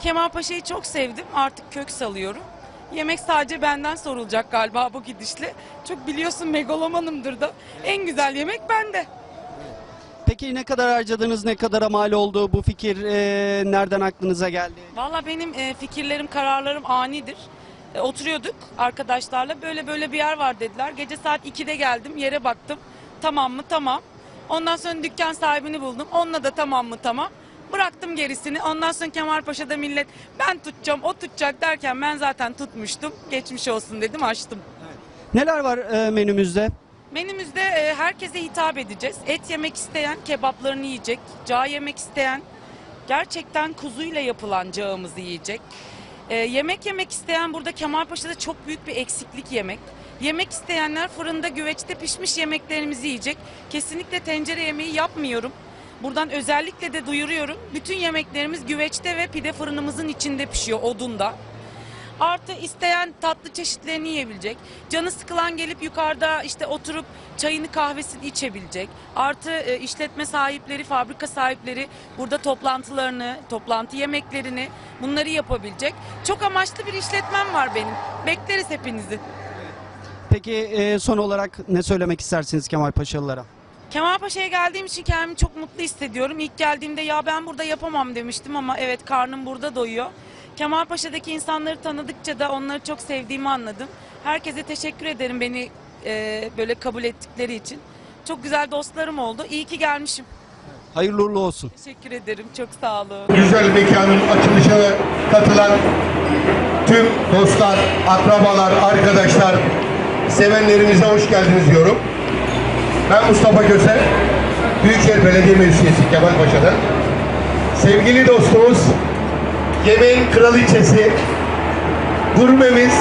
Kemalpaşa'yı çok sevdim. Artık kök salıyorum. Yemek sadece benden sorulacak galiba bu gidişle. Çok biliyorsun megalomanımdır da. En güzel yemek bende. Peki ne kadar harcadınız, ne kadara mal oldu bu fikir, e, nereden aklınıza geldi? Valla benim e, fikirlerim, kararlarım anidir. E, oturuyorduk arkadaşlarla. Böyle böyle bir yer var dediler. Gece saat 2'de geldim. Yere baktım. Tamam mı? Tamam. Ondan sonra dükkan sahibini buldum. Onunla da tamam mı? Tamam. Bıraktım gerisini. Ondan sonra Kemalpaşa'da millet ben tutacağım, o tutacak derken ben zaten tutmuştum. Geçmiş olsun dedim, açtım. Neler var e, menümüzde? Menümüzde e, herkese hitap edeceğiz. Et yemek isteyen kebaplarını yiyecek. Cağ yemek isteyen gerçekten kuzuyla yapılan cağımızı yiyecek. E, yemek yemek isteyen burada Kemalpaşa'da çok büyük bir eksiklik yemek. Yemek isteyenler fırında güveçte pişmiş yemeklerimizi yiyecek. Kesinlikle tencere yemeği yapmıyorum. Buradan özellikle de duyuruyorum. Bütün yemeklerimiz güveçte ve pide fırınımızın içinde pişiyor odunda. Artı isteyen tatlı çeşitlerini yiyebilecek. Canı sıkılan gelip yukarıda işte oturup çayını kahvesini içebilecek. Artı e, işletme sahipleri, fabrika sahipleri burada toplantılarını, toplantı yemeklerini bunları yapabilecek. Çok amaçlı bir işletmem var benim. Bekleriz hepinizi. Peki e, son olarak ne söylemek istersiniz Kemal Paşalılara? Kemalpaşa'ya geldiğim için kendimi çok mutlu hissediyorum. İlk geldiğimde ya ben burada yapamam demiştim ama evet karnım burada doyuyor. Kemalpaşa'daki insanları tanıdıkça da onları çok sevdiğimi anladım. Herkese teşekkür ederim beni e, böyle kabul ettikleri için. Çok güzel dostlarım oldu. İyi ki gelmişim. Hayırlı uğurlu olsun. Teşekkür ederim. Çok sağ olun. güzel mekanın açılışına katılan tüm dostlar, akrabalar, arkadaşlar, sevenlerimize hoş geldiniz diyorum. Ben Mustafa Köse, Büyükşehir Belediye Meclisi Kemalpaşa'dan. Sevgili dostumuz, yemeğin kraliçesi, gurmemiz,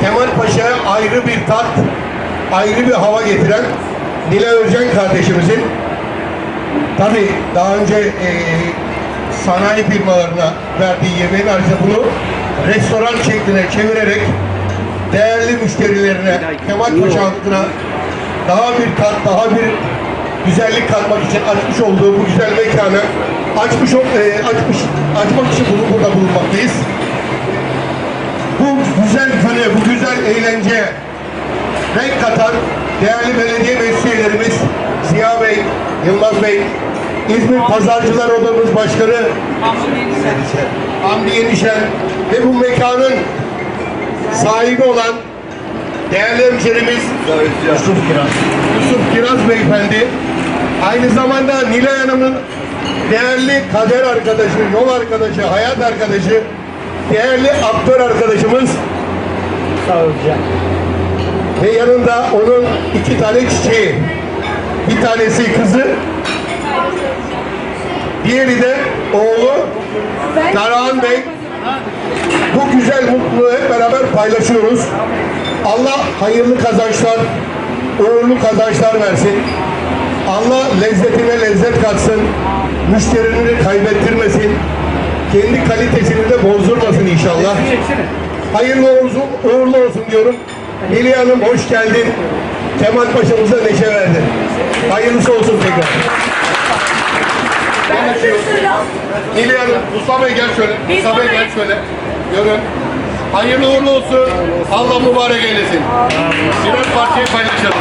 Kemalpaşa'ya ayrı bir tat, ayrı bir hava getiren Nilay Özcan kardeşimizin Tabii daha önce e, sanayi firmalarına verdiği yemeğin haricinde bunu restoran şekline çevirerek değerli müşterilerine, Kemalpaşa halkına daha bir tat, daha bir güzellik katmak için açmış olduğu bu güzel mekanı açmış, e, açmış, açmak için bunu burada bulunmaktayız. Bu güzel günü, bu güzel eğlence renk katan değerli belediye meclis Ziya Bey, Yılmaz Bey, İzmir Pazarcılar Odamız Başkanı Hamdi Yenişen ve bu mekanın sahibi olan değerli hemşerimiz Yusuf Kiraz. Yusuf Kiraz Beyefendi aynı zamanda Nilay Hanım'ın değerli kader arkadaşı, yol arkadaşı, hayat arkadaşı, değerli aktör arkadaşımız ve yanında onun iki tane çiçeği. Bir tanesi kızı, diğeri de oğlu Karahan Bey. Bu güzel mutluluğu hep beraber paylaşıyoruz. Allah hayırlı kazançlar, uğurlu kazançlar versin. Allah lezzetine lezzet katsın. Müşterini kaybettirmesin. Kendi kalitesini de bozdurmasın inşallah. Hayırlı olsun, uğurlu olsun diyorum. Nilay Hanım hoş geldin. Kemal Paşa'mıza neşe verdin. Hayırlısı olsun tekrar. Nilay Hanım, Mustafa Bey gel şöyle. Mustafa Bey gel şöyle. Görün. Hayırlı uğurlu olsun. Allah mübarek eylesin. Birer parçayı paylaşalım.